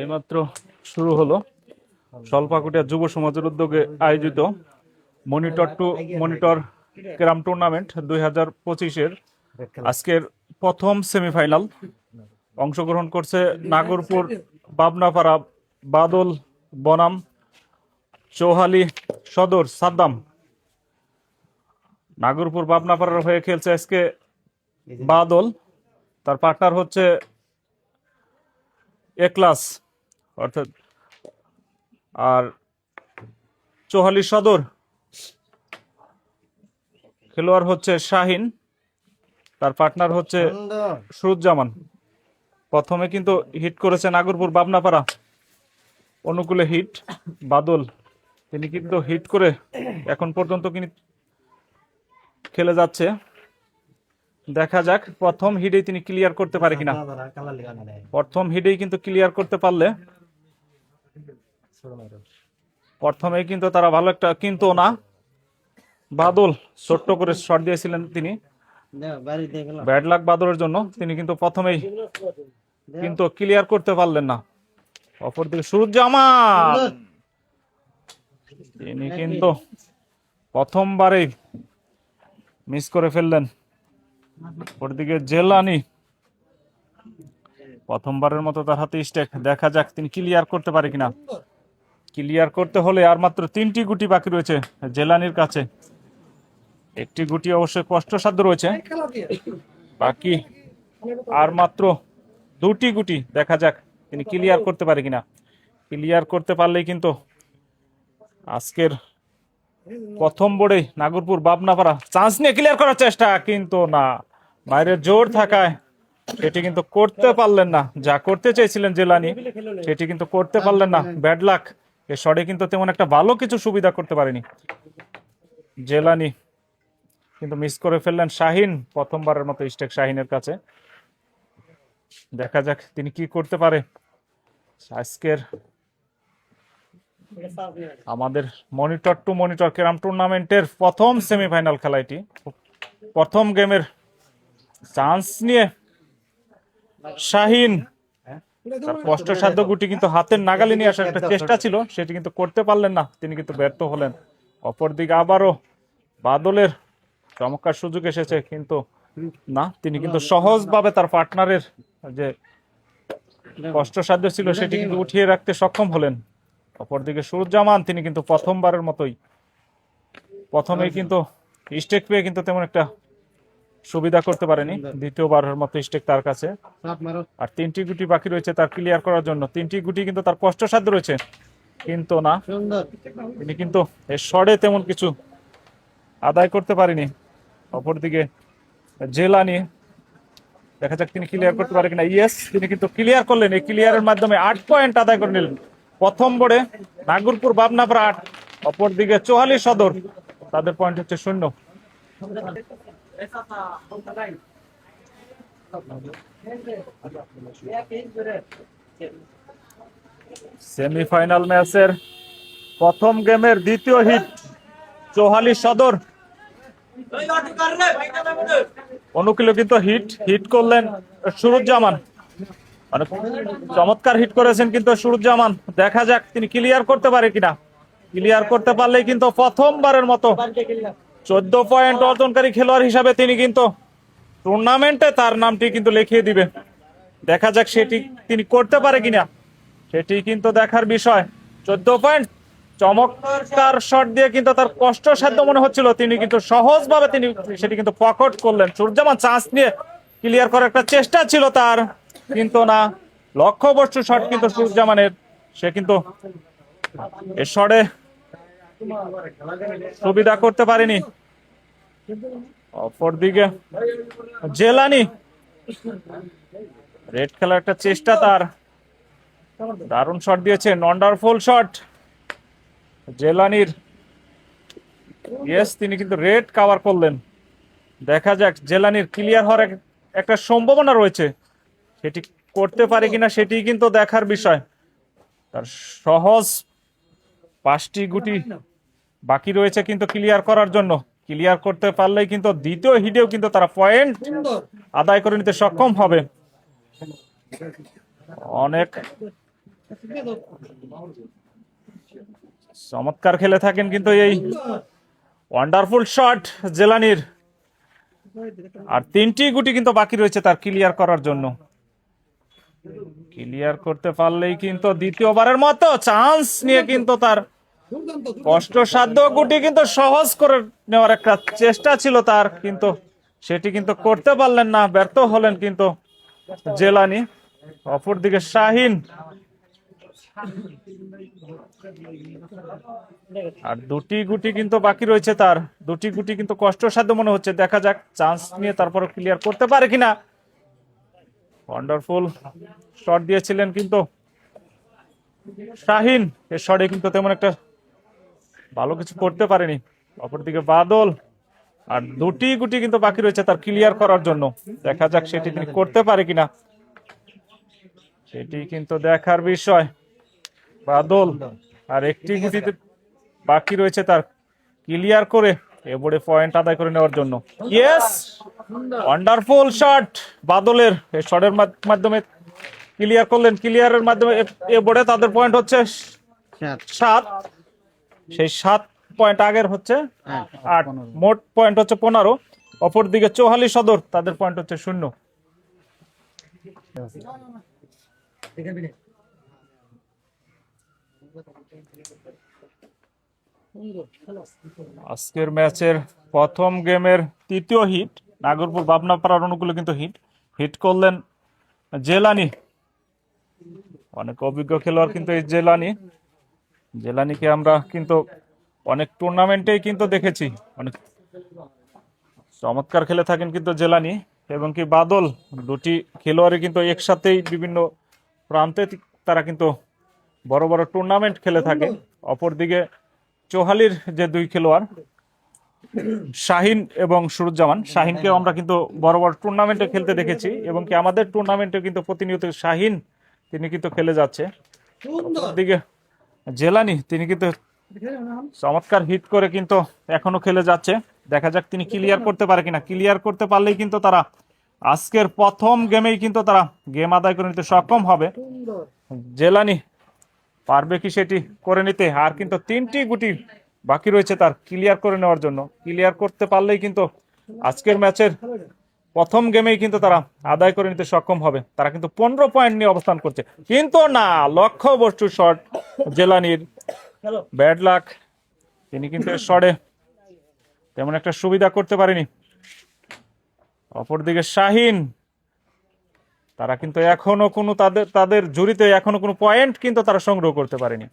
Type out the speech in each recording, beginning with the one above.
এইমাত্র শুরু হলো স্বল্পাকুটিয়া যুব সমাজের উদ্যোগে আয়োজিত monitor to monitor carrom tournament দুই হাজার পঁচিশের আজকের প্রথম সেমিফাইনাল। অংশগ্রহণ করছে নাগরপুর বাবনাপাড়া বাদল, বনাম, চৌহালি সদর, সাদ্দাম। নাগরপুর বাবনাপাড়ার হয়ে খেলছে আজকে বাদল। তার পার্টনার হচ্ছে এ ক্লাস অর্থাৎ আর চৌহালি সদর। খেলোয়াড় হচ্ছে শাহিন তার পার্টনার হচ্ছে সুরুজ্জামান প্রথমে কিন্তু হিট করেছে নাগরপুর বাবনাপাড়া অনুকূলে হিট বাদল তিনি কিন্তু হিট করে এখন পর্যন্ত তিনি খেলে যাচ্ছে। দেখা যাক প্রথম হিটেই তিনি ক্লিয়ার করতে পারে কিনা। প্রথম হিটেই কিন্তু ক্লিয়ার করতে পারলে। প্রথমে কিন্তু তারা ভালো একটা কিন্তু না। বাদল ছোট্ট করে শট দিয়েছিলেন তিনি। ব্যাড লাক বাদলের জন্য তিনি কিন্তু প্রথমেই কিন্তু ক্লিয়ার করতে পারলেন না। অপরদিকে সুরুজ্জামান। তিনি কিন্তু প্রথমবারেই মিস করে ফেললেন। ওরদিকে জেলানি। প্রথমবারের মতো তার হাতে স্টেক। দেখা যাক তিনি ক্লিয়ার করতে পারে কিনা। ক্লিয়ার করতে হলে আর মাত্র তিনটি গুটি বাকি রয়েছে জেলানির কাছে। একটি গুটি অবশ্যই কষ্টসাধ্য রয়েছে। বাকি আর মাত্র দুটি গুটি দেখা যাক তিনি ক্লিয়ার করতে পারে কিনা। ক্লিয়ার করতে পারলেই কিন্তু আজকের প্রথম বোর্ডে নাগরপুর বাবনাপাড়া চান্স নিয়ে ক্লিয়ার করার চেষ্টা, কিন্তু না। বাইরের জোর থাকায় সেটি কিন্তু করতে পারলেন না। যা করতে চাইছিলেন জেলানি, সেটি কিন্তু করতে পারলেন না। ব্যাড লাক এ শটে কিন্তু তেমন একটা ভালো কিছু সুবিধা করতে পারেনি। জেলানি কিন্তু মিস করে ফেললেন শাহিন, প্রথমবারের মতো স্টেক শাহিনের কাছে। দেখা যাক তিনি কি করতে পারে। আজকের আমাদের মনিটর টু মনিটর ক্যারাম টুর্নামেন্টের প্রথম সেমিফাইনাল খেলা এটি। প্রথম গেমের চান্স নিয়ে শাহিন তার কষ্টসাধ্য গুটি কিন্তু হাতের নাগালে নিয়ে আসার একটা চেষ্টা ছিল, সেটি কিন্তু করতে পারলেন না, তিনি কিন্তু ব্যর্থ হলেন। অপরদিকে আবারও বাদলের চমৎকার সুযোগ এসেছে, কিন্তু না, তিনি কিন্তু সহজভাবে তার পার্টনারের যে কষ্টসাধ্য ছিল, সেটি কিন্তু উঠিয়ে রাখতে সক্ষম হলেন। অপরদিকে সুরুজ্জামান তিনি কিন্তু প্রথমবারের মতোই। প্রথমেই কিন্তু স্টেক পেয়ে কিন্তু তেমন একটা সুবিধা করতে পারেনি। দ্বিতীয়বারের মতো স্টেক তার কাছে। আর তিনটি গুটি বাকি রয়েছে তার ক্লিয়ার করার জন্য। তিনটি গুটি কিন্তু তার কষ্টসাধ্য রয়েছে কিন্তু না। তিনি কিন্তু এর শর্টে তেমন কিছু আদায় করতে পারেনি। অপরদিকে জেলানি দেখা যাক তিনি ক্লিয়ার করতে পারে কিনা। ইয়েস তিনি কিন্তু ক্লিয়ার করলেন। এই ক্লিয়ারের মাধ্যমে আট পয়েন্ট আদায় করে নিলেন। প্রথম বোর্ডে নাগরপুর বাবনাপাড়া আট, অপরদিকে চৌহালি সদর। তাদের পয়েন্ট হচ্ছে শূন্য। সেমিফাইনাল ম্যাচের প্রথম গেমের দ্বিতীয় হিট চৌহালি সদর। অনুকূলে কিন্তু হিট হিট করলেন সুরুজ্জামান। মানে চমৎকার হিট করেছেন কিন্তু সুরুজ্জামান দেখা যাক তিনি ক্লিয়ার করতে পারে কিনা। ক্লিয়ার করতে পারলে কিন্তু প্রথমবারের মতো চোদ্দ পয়েন্ট অর্জনকারী খেলোয়াড় হিসাবে তিনি কিন্তু টুর্নামেন্টে তার নামটি কিন্তু লিখিয়ে দিবে দেখা যাক সেটি তিনি করতে পারে কিনা। সেটি কিন্তু দেখার বিষয়। চোদ্দ পয়েন্ট চমৎকার শট দিয়ে কিন্তু তার কষ্ট সাধ্য মনে হচ্ছিল। তিনি কিন্তু সহজভাবে তিনি সেটি কিন্তু পকট করলেন। সূর্যমান চান্স নিয়ে ক্লিয়ার করার একটা চেষ্টা ছিল তার। কিন্তু না। লক্ষ্যবস্তু শট কিন্তু সূর্যমানের সে কিন্তু এ শটে সুবিধা করতে পারেনি। অপরদিকে জেলানি। রেড খেলার একটা চেষ্টা তার। দারুণ শট দিয়েছেন ওয়ান্ডারফুল শট। জেলানির। ইয়েস তিনি কিন্তু রেড কাভার করলেন। দেখা যাক, জেলানির ক্লিয়ার হওয়ার একটা সম্ভাবনা রয়েছে। সেটি করতে পারে কিনা সেটি কিন্তু দেখার বিষয়। তার সহজ পাঁচটি গুটি বাকি রয়েছে কিন্তু ক্লিয়ার করার জন্য। ক্লিয়ার করতে পারলেই কিন্তু দ্বিতীয় হিটেও কিন্তু তারা পয়েন্ট আদায় করে নিতে সক্ষম হবে। অনেক চমৎকার খেলে থাকেন কিন্তু এই ওয়ান্ডারফুল শট জেলানির। আর তিনটি গুটি কিন্তু বাকি রয়েছে তার ক্লিয়ার করার জন্য। ক্লিয়ার করতে পারলেই কিন্তু দ্বিতীয়বারের মতো চান্স নিয়ে কিন্তু তার কষ্টসাধ্য গুটি কিন্তু সহজ করে নেওয়ার একটা চেষ্টা ছিল তার, কিন্তু সেটি কিন্তু করতে পারলেন না, ব্যর্থ হলেন কিন্তু জেলানি। অপরদিকে শাহিন। আর দুটি গুটি কিন্তু বাকি রয়েছে তার, দুটি গুটি কিন্তু কষ্টসাধ্য মনে হচ্ছে। দেখা যাক চান্স নিয়ে তারপর ক্লিয়ার করতে পারে কিনা। ওয়ান্ডারফুল শট দিয়েছিলেন কিন্তু শাহিন। এর শটে কিন্তু তেমন একটা ভালো কিছু করতে পারেনি। অপরদিকে বাদল। আর দুটি গুটি কিন্তু বাকি রয়েছে তার ক্লিয়ার করার জন্য। দেখা যাক সেটি তিনি করতে পারে কিনা। সেটি কিন্তু দেখার বিষয়। বাদল। আর একটি গুটিতে বাকি রয়েছে তার ক্লিয়ার করে। এবারে পয়েন্ট আদায় করে নেওয়ার জন্য। ইয়েস ওয়ান্ডারফুল শট বাদলের এই শটের মাধ্যমে ক্লিয়ার করলেন। ক্লিয়ারের মাধ্যমে এ- এ তাদের পয়েন্ট হচ্ছে সাত। সেই সাত পয়েন্ট আগের হচ্ছে আট। মোট পয়েন্ট হচ্ছে পনেরো। অপরদিকে চৌহালি সদর তাদের পয়েন্ট হচ্ছে শূন্য। আজকের ম্যাচের প্রথম গেমের তৃতীয় হিট, নাগরপুর বাবনাপাড়ার অনুকূলে কিন্তু হিট। হিট করলেন জেলানি। অনেক অভিজ্ঞ খেলোয়াড় কিন্তু এই জেলানি। জেলানিকে আমরা কিন্তু অনেক টুর্নামেন্টেই কিন্তু দেখেছি। অনেক চমৎকার খেলে থাকেন কিন্তু জেলানি এবং কি বাদল, দুটি খেলোয়াড়ই কিন্তু একসাথেই বিভিন্ন প্রান্তে তারা কিন্তু বড় বড় টুর্নামেন্ট খেলে থাকে। অপরদিকে চৌহালির যে দুই খেলোয়াড় শাহিন এবং সুরুজ্জামান শাহিনকে আমরা কিন্তু বড় বড় টুর্নামেন্টে খেলতে দেখেছি এবং কি আমাদের টুর্নামেন্টে কিন্তু প্রতিনিয়ত শাহিন তিনি কিন্তু খেলে যাচ্ছে। দিকে জেলানি তিনি কিন্তু চমৎকার হিট করে কিন্তু এখনও খেলে যাচ্ছে। দেখা যাক তিনি ক্লিয়ার করতে পারে কিনা। ক্লিয়ার করতে পারলেই কিন্তু তারা আজকের প্রথম গেমেই কিন্তু তারা গেম আদায় করে নিতে সক্ষম হবে। জেলানি পারবে কি সেটি করে নিতে? আর কিন্তু তিনটি গুটি বাকি রয়েছে তার ক্লিয়ার করে নেওয়ার জন্য। ক্লিয়ার করতে পারলেই কিন্তু আজকের ম্যাচের প্রথম গেমেই কিন্তু তারা আদায় করে নিতে সক্ষম হবে। তারা কিন্তু পনেরো পয়েন্ট নিয়ে অবস্থান করছে। কিন্তু না লক্ষ্য বস্তু শট জেলানির ব্যাড লাক তিনি কিন্তু শটে তেমন একটা সুবিধা করতে পারেনি। অপরদিকে শাহিন তারা কিন্তু এখনও কোনো তাদের তাদের জুরিতে এখনও কোনো পয়েন্ট কিন্তু তারা সংগ্রহ করতে পারেনি।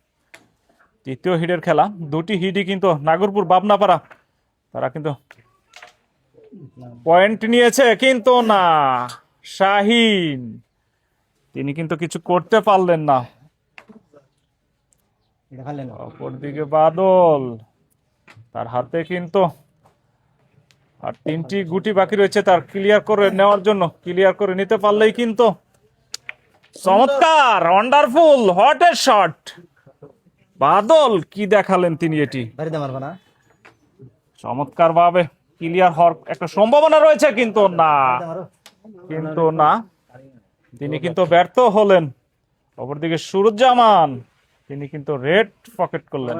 তৃতীয় হিডের খেলা দুটি হিডই কিন্তু নাগরপুর বাবনাপাড়া তারা কিন্তু পয়েন্ট নিয়েছে কিন্তু না শাহিন। তিনি কিন্তু কিছু করতে পারলেন না। অপরদিকে বাদল তার হাতে কিন্তু আর তিনটি গুটি বাকি রয়েছে তার ক্লিয়ার করে নেওয়ার জন্য। ক্লিয়ার করে নিতে পারলেই কিন্তু চমৎকার wonderful what a shot Badal কি দেখালেন তিনি এটি? চমৎকার ভাবে ক্লিয়ার হওয়ার একটা সম্ভাবনা রয়েছে কিন্তু না। কিন্তু না। তিনি কিন্তু ব্যর্থ হলেন। অপরদিকে সুরুজ্জামান তিনি কিন্তু রেড পকেট করলেন।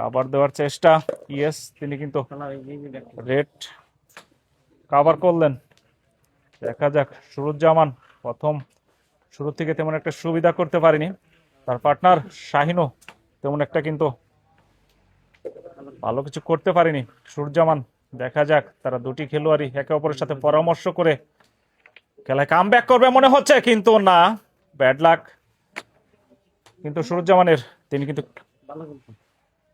কাবার দেওয়ার চেষ্টা। ইয়েস তিনি কিন্তু রেড কাভার করলেন। দেখা যাক, সুরুজ্জামান প্রথম শুরু থেকে তেমন একটা সুবিধা করতে পারেনি। তার পার্টনার শাহিনও তেমন একটা কিন্তু ভালো কিছু করতে পারেনি। সুরজামান দেখা যাক, তারা দুটি খেলোয়াড়ই একে অপরের সাথে পরামর্শ করে খেলায় কাম ব্যাক করবে মনে হচ্ছে, কিন্তু না ব্যাড লাক কিন্তু সুরজ্জামানের, তিনি কিন্তু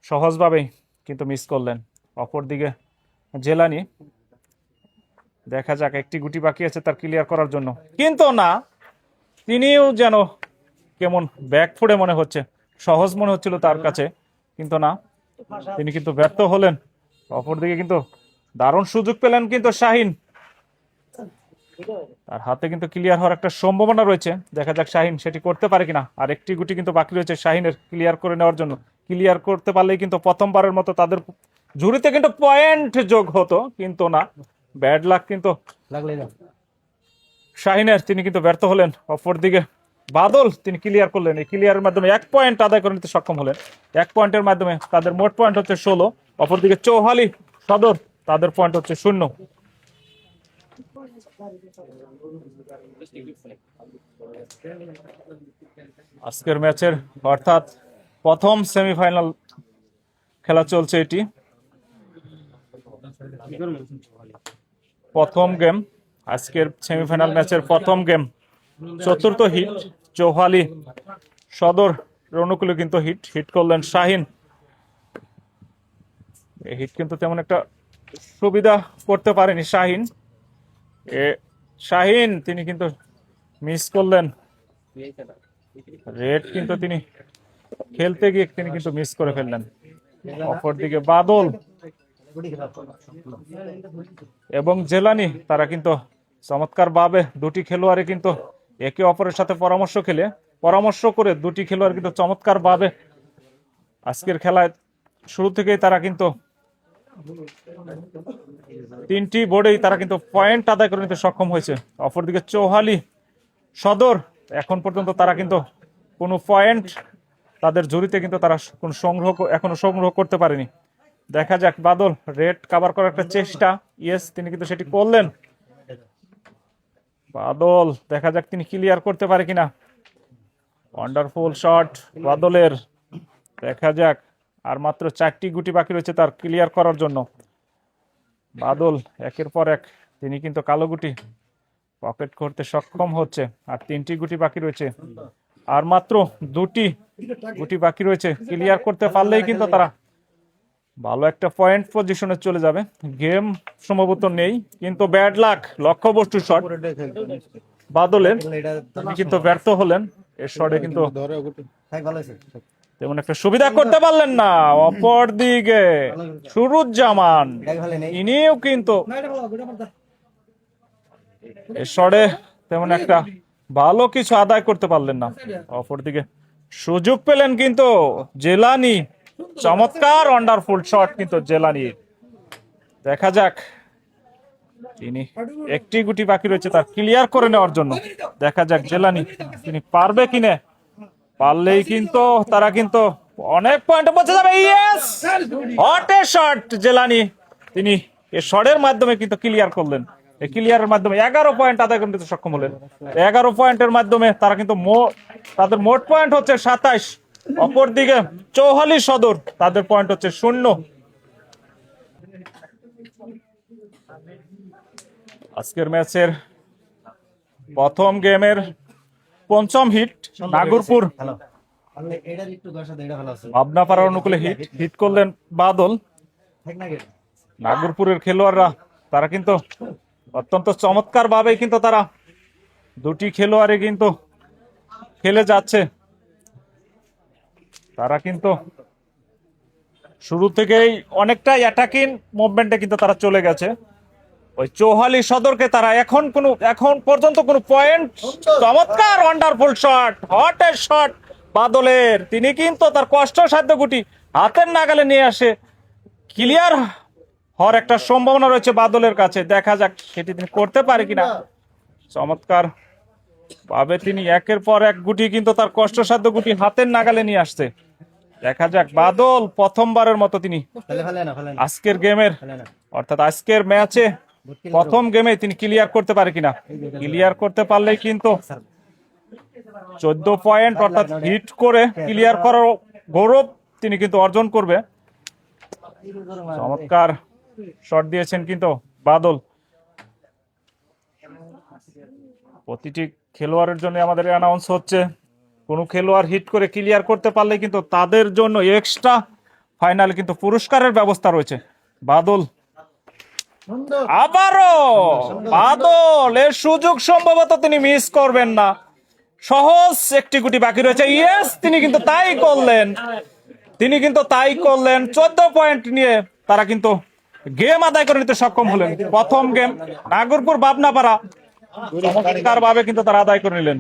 সহজভাবেই কিন্তু মিস করলেন। অপরদিকে জেলানি, দেখা যাক একটি গুটি বাকি আছে তার ক্লিয়ার করার জন্য। কিন্তু না, তিনিও যেন কেমন ব্যাক ফুডে মনে হচ্ছে, সহজ মনে হচ্ছিল তার কাছে। কিন্তু না, তিনি কিন্তু ব্যর্থ হলেন। অপরদিকে কিন্তু দারুণ সুযোগ পেলেন কিন্তু শাহিন। তার হাতে কিন্তু ক্লিয়ার হওয়ার একটা সম্ভাবনা রয়েছে। দেখা যাক শাহিন সেটি করতে পারে কিনা। আর একটি গুটি কিন্তু বাকি রয়েছে শাহিনের ক্লিয়ার করে নেওয়ার জন্য। ক্লিয়ার করতে পারলে কিন্তু প্রথমবারের মতো তাদের ঝুড়িতে কিন্তু পয়েন্ট যোগ হতো কিন্তু না। ব্যাড লাক কিন্তু শাহিনের তিনি কিন্তু ব্যর্থ হলেন। অপরদিকে বাদল তিনি ক্লিয়ার করলেন। এই ক্লিয়ারের মাধ্যমে এক পয়েন্ট আদায় করে নিতে সক্ষম হলেন। এক পয়েন্টের মাধ্যমে তাদের মোট পয়েন্ট হচ্ছে ষোলো। অপরদিকে চৌহালি সদর তাদের পয়েন্ট হচ্ছে শূন্য। আজকের ম্যাচের অর্থাৎ প্রথম সেমিফাইনাল খেলা চলছে এটি। প্রথম গেম আজকের সেমিফাইনাল ম্যাচের প্রথম গেম চতুর্থ হিট চৌহালি সদর অনুকূলে কিন্তু হিট হিট করলেন শাহিন। হিট কিন্তু তেমন একটা সুবিধা করতে পারেনি শাহিন। এ শাহিন, তিনি কিন্তু মিস করলেন। রেড কিন্তু তিনি খেলতে গিয়ে তিনি কিন্তু মিস করে ফেললেন। অপরদিকে বাদল এবং জেলানি, তারা কিন্তু চমৎকার ভাবে দুটি খেলোয়াড়ে কিন্তু একে অপরের সাথে পরামর্শ খেলে, পরামর্শ করে দুটি খেলোয়াড় কিন্তু চমৎকার ভাবে আজকের খেলায় শুরু থেকেই তারা কিন্তু তিনটি বোর্ডেই তারা কিন্তু পয়েন্ট আদায় করে নিতে সক্ষম হয়েছে। অপরদিকে চৌহালি, সদর, এখন পর্যন্ত তারা কিন্তু কোনো পয়েন্ট তাদের ঝুড়িতে কিন্তু তারা কোনো সংগ্রহ এখনও সংগ্রহ করতে পারেনি। দেখা যাক, বাদল, রেড কাভার করার একটা চেষ্টা। ইয়েস তিনি কিন্তু সেটি করলেন। বাদল, দেখা যাক তিনি ক্লিয়ার করতে পারে কিনা। ওয়ান্ডারফুল শট বাদলের। দেখা যাক, আর মাত্র চারটি গুটি বাকি রয়েছে তার ক্লিয়ার করার জন্য। বাদল, একের পর এক, তিনি কিন্তু কালো গুটি পকেট করতে সক্ষম হচ্ছে। আর তিনটি গুটি বাকি রয়েছে। আর মাত্র দুটি গুটি বাকি রয়েছে ক্লিয়ার করতে পারলেই কিন্তু তারা ভালো একটা পয়েন্ট পজিশনে চলে যাবে। গেম সম্ভবত নেই, কিন্তু ব্যাড লাক লক্ষ্যবস্তু শট বাদলের কিন্তু ব্যর্থ হলেন, এর শটে কিন্তু তেমন একটা সুবিধা করতে পারলেন না অপর দিকে ভালো নেই ইনিও কিন্তু এর শটে তেমন একটা ভালো কিছু আদায় করতে পারলেন না, অপরদিকে সুযোগ পেলেন কিন্তু জেলানি। চমৎকার ওয়ান্ডারফুল শট কিন্তু জেলানি দেখা যাক। তিনি একটি গুটি বাকি রয়েছে তার ক্লিয়ার করে নেওয়ার জন্য। দেখা যাক জেলানি তিনি পারবে কিনা। পারলেই কিন্তু তারা কিন্তু অনেক পয়েন্টে পৌঁছে যাবে। Yes what a shot Jelani. তিনি এ শটের মাধ্যমে কিন্তু ক্লিয়ার করলেন। ক্লিয়ারের মাধ্যমে। এগারো পয়েন্ট আদায় করতে সক্ষম হলেন। এগারো পয়েন্টের মাধ্যমে তারা কিন্তু তাদের মোট পয়েন্ট হচ্ছে সাতাইশ। অপরদিকে চৌহালি সদর তাদের পয়েন্ট হচ্ছে শূন্য। আজকের ম্যাচের প্রথম গেমের পঞ্চম হিট নাগরপুর। পাড়ার অনুকূলে হিট হিট করলেন বাদল। নাগরপুরের খেলোয়াড়রা তারা কিন্তু অত্যন্ত চমৎকার ভাবে কিন্তু তারা দুটি খেলোয়াড়ে কিন্তু খেলে যাচ্ছে। তারা কিন্তু শুরু থেকেই অনেকটাই অ্যাটাকিং মুভমেন্টে কিন্তু তারা চলে গেছে। ওই চৌহালি সদরকে তারা এখন কোনো, এখন পর্যন্ত কোনো পয়েন্ট চমৎকার ওয়ান্ডারফুল শট হট শট বাদলের। তিনি কিন্তু তার কষ্ট সাধ্য গুটি হাতের নাগালে নিয়ে আসে। ক্লিয়ার হওয়ার একটা সম্ভাবনা রয়েছে বাদলের কাছে। দেখা যাক সেটি তিনি করতে পারে কিনা। চমৎকার ভাবে তিনি একের পর এক গুটি কিন্তু তার কষ্টসাধ্য গুটি হাতের নাগালে নিয়ে আসছে। দেখা যাক বাদল প্রথমবারের মতো তিনি আজকের গেমের অর্থাৎ আজকের ম্যাচে প্রথম গেমে তিনি ক্লিয়ার করতে পারে কিনা। ক্লিয়ার করতে পারলেই কিন্তু চোদ্দ পয়েন্ট অর্থাৎ হিট করে ক্লিয়ার করার গৌরব তিনি কিন্তু অর্জন করবে। চমৎকার শট দিয়েছেন কিন্তু বাদল। প্রতিটি খেলোয়াড়ের জন্য আমাদের অ্যানাউন্স হচ্ছে। কোনো খেলোয়াড় হিট করে ক্লিয়ার করতে পারলে কিন্তু তাদের জন্য এক্সট্রা ফাইনাল কিন্তু পুরস্কারের ব্যবস্থা রয়েছে। বাদল। আবারও বাদল, এর সুযোগ সম্ভবত তিনি মিস করবেন না। সহজ একটি গুটি বাকি রয়েছে। ইয়েস তিনি কিন্তু তাই করলেন। তিনি কিন্তু তাই করলেন। চোদ্দ পয়েন্ট নিয়ে তারা কিন্তু গেম আদায় করে নিতে সক্ষম হলেন। প্রথম গেম নাগরপুর, বাবনাপাড়া। চমৎকার ভাবে কিন্তু তারা আদায় করে নিলেন।